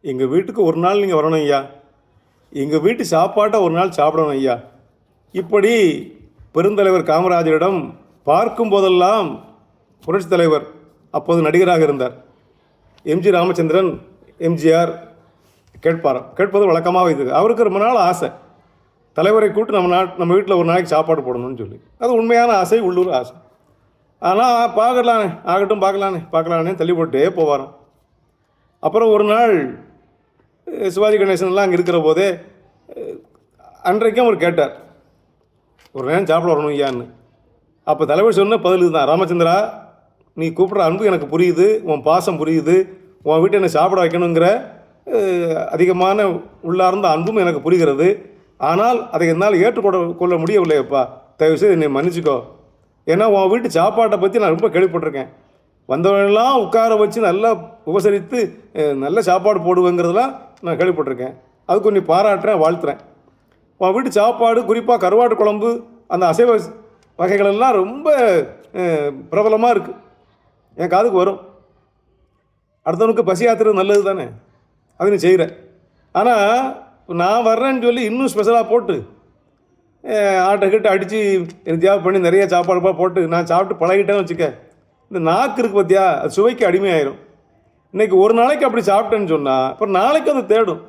எங்கள் வீட்டுக்கு ஒரு நாள் நீங்கள் வரணும் ஐயா. எங்கள் வீட்டு சாப்பாட்டை ஒரு நாள் சாப்பிடணும் ஐயா. இப்படி பெருந்தலைவர் காமராஜரிடம் பார்க்கும் போதெல்லாம் புரட்சித் தலைவர் அப்போது நடிகராக இருந்தார். எம்ஜி ராமச்சந்திரன் எம்ஜிஆர் கேட்பாராம். கேட்பது வழக்கமாக இது. அவருக்கு ரொம்ப நாள் ஆசை. தலைவரை கூட்டு நம்ம நாட் நம்ம வீட்டில் ஒரு நாளைக்கு சாப்பாடு போடணும்னு சொல்லி. அது உண்மையான ஆசை உள்ளூர் ஆசை. ஆனால் பார்க்கலானே. ஆகட்டும் பார்க்கலானே. பார்க்கலானே தள்ளி போட்டே போவாராம். அப்புறம் ஒரு நாள் சிவாஜி கணேசன்லாம் அங்கே இருக்கிற போதே அன்றைக்கும் அவர் கேட்டார் ஒரு நேரம் சாப்பிட வரணும் ஐயான்னு. அப்போ தலைவர் சொன்ன பதில் தான் ராமச்சந்திரா நீ கூப்பிட்ற அன்பு எனக்கு புரியுது உன் பாசம் புரியுது உன் வீட்டை என்னை சாப்பிட வைக்கணுங்கிற அதிகமான உள்ளார்ந்த அன்பும் எனக்கு புரிகிறது. ஆனால் அதை என்னால் ஏற்றுக்கொள்ள கொள்ள முடியவில்லையப்பா. தயவுசெய்து என்னை மன்னிச்சுக்கோ. ஏன்னா உன் வீட்டு சாப்பாட்டை பற்றி நான் ரொம்ப கேள்விப்பட்டிருக்கேன். வந்தவனெல்லாம் உட்கார வச்சு நல்லா உபசரித்து நல்ல சாப்பாடு போடுவேங்கிறதுலாம் நான் கேள்விப்பட்டிருக்கேன். அதுக்கு நீ பாராட்டுறேன் வாழ்த்துறேன் உன் வீட்டு சாப்பாடு குறிப்பாக கருவாட்டு குழம்பு அந்த அசைவ வகைகளெல்லாம் ரொம்ப பிரபலமாக இருக்குது என் காதுக்கு வரும். அடுத்தவனுக்கு பசி ஆத்துறது நல்லது தானே? அது நீ செய்கிற ஆனால் நான் வர்றேன்னு சொல்லி இன்னும் ஸ்பெஷலாக போட்டு ஆட்டை கிட்ட அடித்து எனக்கு தேவை பண்ணி நிறைய சாப்பாடுப்பா போட்டு நான் சாப்பிட்டு பழகிட்டேன்னு வச்சுக்க இந்த நாக்கு இருக்கு பார்த்தியா அது சுவைக்கு அடிமையாயிரும். இன்னைக்கு ஒரு நாளைக்கு அப்படி சாப்பிட்டேன்னு சொன்னால் அப்புறம் நாளைக்கு அது தேடும்.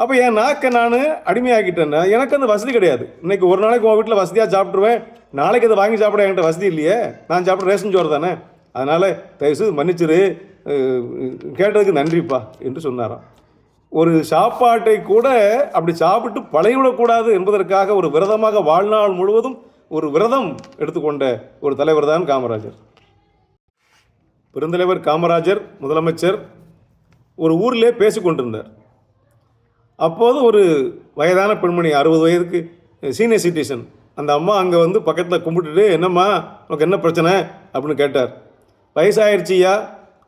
அப்போ என் நாக்கை நான் அடிமையாக்கிட்டேன்னா எனக்கு அந்த வசதி கிடையாது. இன்னைக்கு ஒரு நாளைக்கு உன் வீட்டில் வசதியாக சாப்பிட்ருவேன் நாளைக்கு அதை வாங்கி சாப்பிட என்கிட்ட வசதி இல்லையே. நான் சாப்பிட்ற ரேஷன் சோறு தானே. அதனால் தயவுசெய்து மன்னிச்சிரு. கேட்டதுக்கு நன்றிப்பா என்று சொன்னாராம். ஒரு சாப்பாட்டை கூட அப்படி சாப்பிட்டு பழகிவிடக்கூடாது என்பதற்காக ஒரு விரதமாக வாழ்நாள் முழுவதும் ஒரு விரதம் எடுத்துக்கொண்ட ஒரு தலைவர் தான் காமராஜர். பெருந்தலைவர் காமராஜர் முதலமைச்சர் ஒரு ஊரிலே பேசிக் கொண்டிருந்தார். அப்போது ஒரு வயதான பெண்மணி அறுபது வயதுக்கு சீனியர் சிட்டிசன் அந்த அம்மா அங்கே வந்து பக்கத்தில் கும்பிட்டுட்டு என்னம்மா உனக்கு என்ன பிரச்சனை? அப்படின்னு கேட்டார். வயசாயிருச்சியா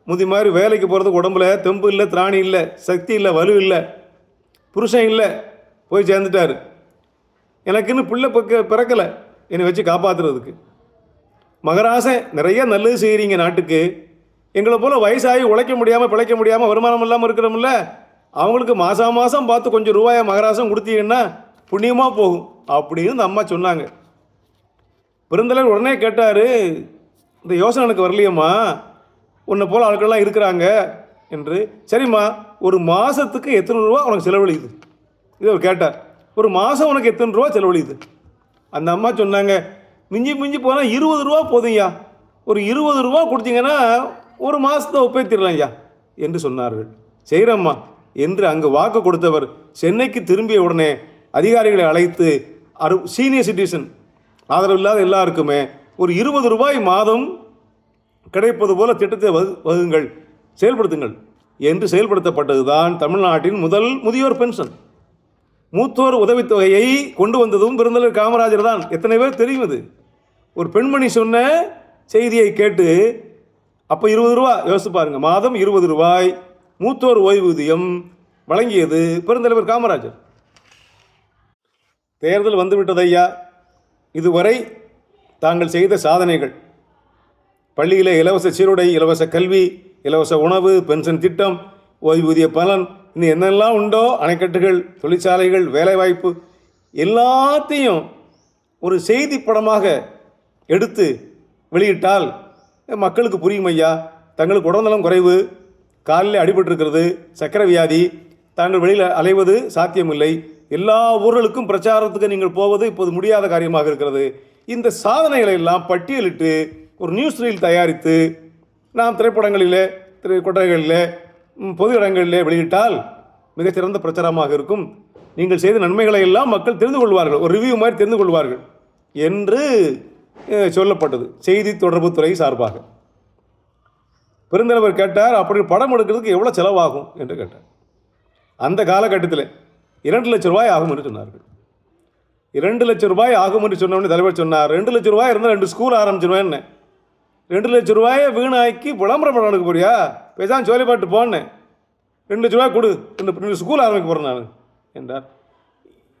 முதி மாதிரி வேலைக்கு போகிறதுக்கு உடம்புல தெம்பு இல்லை திராணி இல்லை சக்தி இல்லை வலு இல்லை புருஷன் இல்லை. போய் சேர்ந்துட்டார். எனக்குன்னு பிள்ளை பக்க பிறக்கலை. என்னை வச்சு காப்பாற்றுறதுக்கு மகராசன் நிறைய நல்லது செய்கிறீங்க நாட்டுக்கு. எங்களை போல் வயசாகி உழைக்க முடியாமல் பிழைக்க முடியாமல் வருமானம் இல்லாமல் இருக்கிறோம்ல அவங்களுக்கு மாதம் மாதம் பார்த்து கொஞ்சம் ரூபாயை மகராசம் கொடுத்தீங்கன்னா புண்ணியமாக போகும் அப்படின்னு இந்த அம்மா சொன்னாங்க. பெருந்தலைவர் உடனே கேட்டார் இந்த யோசனை எனக்கு வரலையம்மா உன்னை போல் ஆட்கள்லாம் இருக்கிறாங்க என்று. சரிம்மா ஒரு மாதத்துக்கு எத்தனை ரூபா உனக்கு செலவழியுது? இது அவர் கேட்டார். ஒரு மாதம் உனக்கு எத்தனை ரூபா செலவழியுது? அந்த அம்மா சொன்னாங்க மிஞ்சி மிஞ்சி போனால் இருபது ரூபா போதுங்கய்யா ஒரு இருபது ரூபா கொடுத்தீங்கன்னா ஒரு மாதத்தை ஒப்பேத்திடலாம் ஐயா என்று சொன்னார்கள். செய்கிறம்மா என்று அங்கு வாக்கு கொடுத்தவர் சென்னைக்கு திரும்பிய உடனே அதிகாரிகளை அழைத்து அரு சீனியர் சிட்டிசன் ஆதரவு இல்லாத எல்லாருக்குமே ஒரு இருபது ரூபாய் மாதம் கிடைப்பது போல திட்டத்தை வகு வகுங்கள் செயல்படுத்துங்கள் என்று செயல்படுத்தப்பட்டது தான் தமிழ்நாட்டின் முதல் முதியோர் பென்ஷன். மூத்தோர் உதவித்தொகையை கொண்டு வந்ததும் விருந்தலர் காமராஜர் தான். எத்தனை பேர் தெரியும் இது? ஒரு பெண்மணி சொன்ன செய்தியை கேட்டு அப்போ இருபது ரூபா யோசிச்சு பாருங்க. மாதம் இருபது ரூபாய். மூத்தோர் ஓய்வூதியம் வழங்கியது பெருந்தலைவர் காமராஜர். தேர்தல் வந்துவிட்டது ஐயா. இதுவரை தாங்கள் செய்த சாதனைகள். பள்ளியிலே இலவச சீருடை இலவச கல்வி இலவச உணவு பென்ஷன் திட்டம் ஓய்வூதிய பலன் இன்னும் என்னெல்லாம் உண்டோ அணைக்கட்டுகள் தொழிற்சாலைகள் வேலைவாய்ப்பு எல்லாத்தையும் ஒரு செய்தி படமாக எடுத்து வெளியிட்டால் மக்களுக்கு புரியும் ஐயா. தங்களுக்கு உடல்நலம் குறைவு காலில் அடிபட்டிருக்கிறது சக்கரை வியாதி தாங்கள் வெளியில் அலைவது சாத்தியமில்லை. எல்லா ஊர்களுக்கும் பிரச்சாரத்துக்கு நீங்கள் போவது இப்போது முடியாத காரியமாக இருக்கிறது. இந்த சாதனைகளை எல்லாம் பட்டியலிட்டு ஒரு நியூஸ் ரீல் தயாரித்து நாம் திரைப்படங்களிலே திரை கொட்டகைகளிலே பொது இடங்களிலே வெளியிட்டால் மிகச்சிறந்த பிரச்சாரமாக இருக்கும். நீங்கள் செய்த நன்மைகளை எல்லாம் மக்கள் தெரிந்து கொள்வார்கள். ஒரு ரிவ்யூ மாதிரி தெரிந்து கொள்வார்கள். என்று சொல்லப்பட்டது. செய்தி தொடர்புத்துறை சார்பாக. பெருந்தலைவர் கேட்டார் அப்படி படம் எடுக்கிறதுக்கு எவ்வளோ செலவாகும்? என்று கேட்டார். அந்த காலகட்டத்தில் இரண்டு லட்சம் ரூபாய் ஆகும் என்று சொன்னார்கள். இரண்டு லட்சம் ரூபாய் ஆகும் என்று சொன்னோடனே தலைவர் சொன்னார் ரெண்டு லட்சம் ரூபாய் இருந்தால் ரெண்டு ஸ்கூல் ஆரம்பிச்சிருவேன்னு ரெண்டு லட்சம் ரூபாயை வீணாக்கி விளம்பரம் படம் எடுக்க போறியா? பேசாமல் சோழிப்பாட்டு பாட்டு போனேன் ரெண்டு லட்ச ரூபாய் கொடு ரெண்டு ஸ்கூல் ஆரம்பிக்க போகிறேன் நான் என்றார்.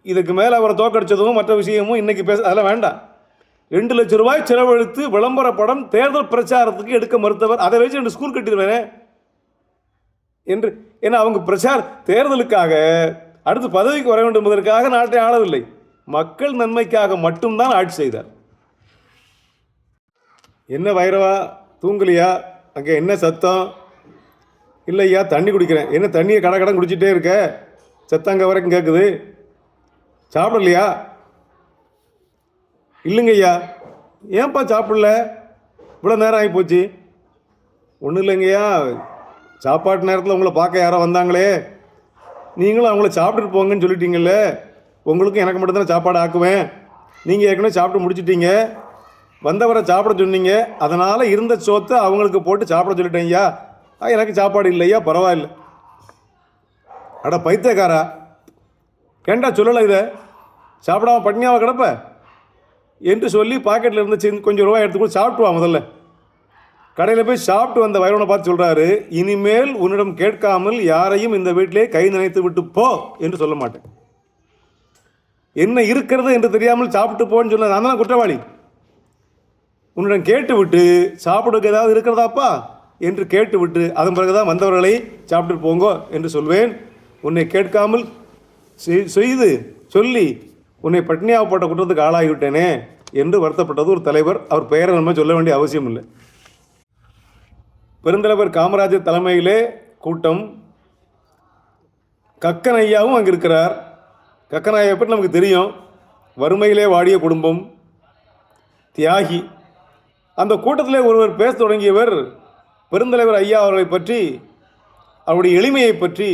இதுக்கு மேலே அவரை தோக்கடிச்சதும் மற்ற விஷயமும் இன்னைக்கு பேச அதெல்லாம் வேண்டாம். ரெண்டு லட்சம் ரூபாய் செலவழித்து விளம்பர படம் தேர்தல் பிரச்சாரத்துக்கு எடுக்க மறுத்தவர். அதை வச்சு ரெண்டு ஸ்கூல் கட்டிடுவேனே. என்று ஏன்னா அவங்க பிரச்சார தேர்தலுக்காக அடுத்து பதவிக்கு வர வேண்டும் என்பதற்காக நாட்டை ஆளவில்லை. மக்கள் நன்மைக்காக மட்டும்தான் ஆட்சி செய்தார். என்ன வைரவா? தூங்கலையா? அங்கே என்ன சத்தம்? இல்லையா தண்ணி குடிக்கிறேன். என்ன தண்ணியை கடை கடன் குடிச்சிட்டே இருக்க? சத்தம் அங்கே வரைக்கும் கேட்குது சாப்பிடலையா? இல்லைங்க ஐயா ஏன்பா சாப்பிடல? இவ்வளோ நேரம் ஆகி போச்சு. ஒன்றும் இல்லைங்கய்யா. சாப்பாட்டு நேரத்தில் உங்களை பார்க்க யாரோ வந்தாங்களே. நீங்களும் அவங்கள சாப்பிட்டுட்டு போங்கன்னு சொல்லிட்டீங்கல்ல. உங்களுக்கும் எனக்கு மட்டும்தானே சாப்பாடு ஆக்குவேன். நீங்கள் ஏற்கனவே சாப்பிட்டு முடிச்சிட்டீங்க. வந்தவரை சாப்பிட சொன்னீங்க. அதனால் இருந்த சோத்தை அவங்களுக்கு போட்டு சாப்பிட சொல்லிட்டேன் ஐயா ஆ, எனக்கு சாப்பாடு இல்லையா? பரவாயில்ல. அட பைத்தியக்காரா. கேண்டா சொல்லலை இதை? சாப்பிடாம பட்னியாவை கிடப்ப? என்று சொல்லி பாக்கெட்டில் இருந்து சேர்ந்து கொஞ்சம் ரூபாய் எடுத்து கூட சாப்பிட்டுவா முதல்ல. கடையில் போய் சாப்பிட்டு வந்த வைரவனை பார்த்து சொல்கிறாரு இனிமேல் உன்னிடம் கேட்காமல் யாரையும் இந்த வீட்டிலே கை நினைத்து விட்டு போ என்று சொல்ல மாட்டேன். என்ன இருக்கிறது என்று தெரியாமல் சாப்பிட்டு போன்னு சொன்ன நான் தான் குற்றவாளி? உன்னிடம் கேட்டு விட்டு சாப்பிடுக்கு ஏதாவது இருக்கிறதாப்பா? என்று கேட்டு விட்டு அதன் பிறகுதான் வந்தவர்களை சாப்பிட்டு போங்கோ என்று சொல்வேன். உன்னை கேட்காமல் செய்து சொல்லி உன்னை பட்னியாகப்பட்ட குற்றத்துக்கு ஆளாகிவிட்டேனே என்று வருத்தப்பட்டது ஒரு தலைவர். அவர் பெயரை நம்ம சொல்ல வேண்டிய அவசியம் இல்லை பெருந்தலைவர் காமராஜர் தலைமையிலே கூட்டம். கக்கன் ஐயாவும் அங்கே இருக்கிறார் கக்கன் ஐயா பற்றி நமக்கு தெரியும். வறுமையிலே வாடிய குடும்பம். தியாகி. அந்த கூட்டத்திலே ஒருவர் பேச தொடங்கியவர் பெருந்தலைவர் ஐயா அவர்களை பற்றி அவருடைய எளிமையை பற்றி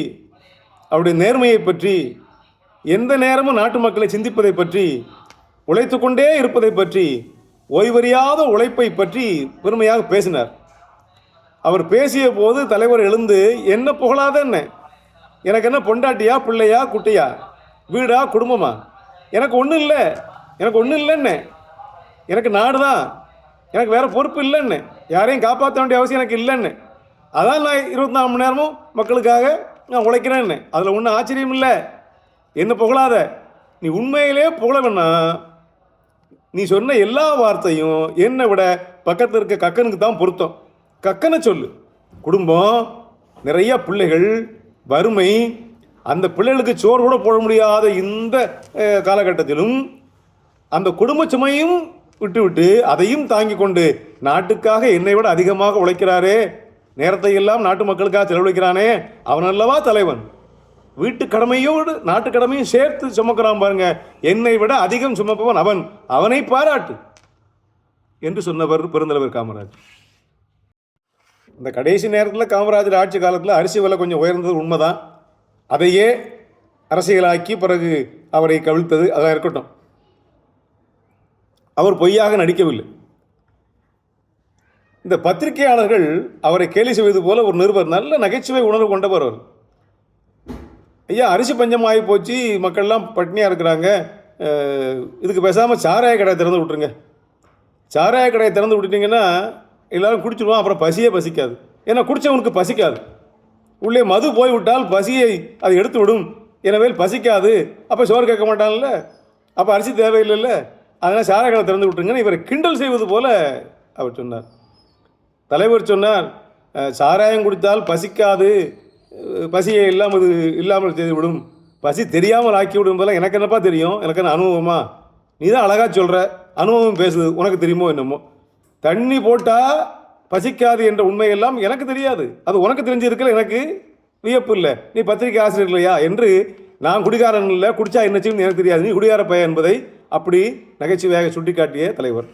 அவருடைய நேர்மையை பற்றி எந்த நேரமும் நாட்டு மக்களை சிந்திப்பதை பற்றி உழைத்து கொண்டே இருப்பதை பற்றி ஓய்வறியாத உழைப்பை பற்றி பெருமையாக பேசினார். அவர் பேசிய போது தலைவர் எழுந்து என்ன புகழாத என்ன? எனக்கு என்ன பொண்டாட்டியா பிள்ளையா குட்டியா? வீடா குடும்பமா? எனக்கு ஒன்றும் இல்லை. எனக்கு ஒன்றும் இல்லைன்னு எனக்கு நாடு தான். எனக்கு வேற பொறுப்பு இல்லைன்னு யாரையும் காப்பாற்ற வேண்டிய அவசியம் எனக்கு இல்லைன்னு அதான் நான் இருபத்தி நாலு மணி நேரமும் மக்களுக்காக நான் உழைக்கிறேன்னு அதில் ஒன்றும் ஆச்சரியம் இல்லை. என்ன புகழாத? நீ உண்மையிலே புகழ நீ சொன்ன எல்லா வார்த்தையும் என்னை விட பக்கத்தில் இருக்க கக்கனுக்கு தான் பொருத்தம். கக்கனை சொல்லு. குடும்பம் நிறைய பிள்ளைகள் வறுமை அந்த பிள்ளைகளுக்கு சோறு கூட போட முடியாத இந்த காலகட்டத்திலும் அந்த குடும்ப சுமையும் விட்டு விட்டு அதையும் தாங்கி கொண்டு நாட்டுக்காக என்னை விட அதிகமாக உழைக்கிறாரே. நேரத்தை எல்லாம் நாட்டு மக்களுக்காக செலவழிக்கிறானே. அவன் அல்லவா தலைவன்? வீட்டு கடமையோடு நாட்டு கடமையும் சேர்த்து சுமக்கிறான் பாருங்க. என்னை விட அதிகம் சுமப்பவன் அவன். அவனை பாராட்டு என்று சொன்னவர் பெருந்தலைவர் காமராஜ். இந்த கடைசி நேரத்தில் காமராஜர் ஆட்சி காலத்தில் அரிசி விலை கொஞ்சம் உயர்ந்தது உண்மைதான். அதையே அரசியலாக்கி பிறகு அவரை கவிழ்த்தது அதான் இருக்கட்டும். அவர் பொய்யாக நடிக்கவில்லை. இந்த பத்திரிகையாளர்கள் அவரை கேலி செய்வது போல ஒரு நிருபர் நல்ல நகைச்சுவை உணர்வு கொண்டவர் அவர். ஐயா அரிசி பஞ்சமாகி போச்சு. மக்கள்லாம் பட்னியாக இருக்கிறாங்க. இதுக்கு பேசாமல் சாராய கடையை திறந்து விட்ருங்க சாராய கடையை திறந்து விட்டுட்டிங்கன்னா எல்லோரும் குடிச்சிடுவான் அப்புறம் பசியே பசிக்காது. ஏன்னா குடித்தவனுக்கு பசிக்காது. உள்ளே மது போய்விட்டால் பசியை அது எடுத்து விடும். எனவே பசிக்காது. அப்போ சோறு கேட்க மாட்டான்ல. அப்போ அரிசி தேவையில்லைல்ல. அதனால் சாராய கடை திறந்து விட்டுருங்கன்னு இவரை கிண்டல் செய்வது போல் அவர் சொன்னார். தலைவர் சொன்னார் சாராயம் குடித்தால் பசிக்காது. பசியை இல்லாமல் இல்லாமல் செய்து விடும் பசி தெரியாமல் ஆக்கி விடும் எனக்கு என்னப்பா தெரியும்? எனக்கு என்ன அனுபவமா? நீ தான் அழகாக சொல்கிற அனுபவம் பேசுது. உனக்கு தெரியுமோ என்னமோ? தண்ணி போட்டால் பசிக்காது என்ற உண்மையெல்லாம் எனக்கு தெரியாது. அது உனக்கு தெரிஞ்சிருக்கல எனக்கு வியப்பு இல்லை. நீ பத்திரிகை ஆசிரியர் இல்லையா? என்று நான் குடிகாரன் இல்லை குடிச்சா என்ன எனக்கு தெரியாது. நீ குடிகார பையன் என்பதை அப்படி நகைச்சுவையாக சுட்டிக்காட்டிய தலைவர்.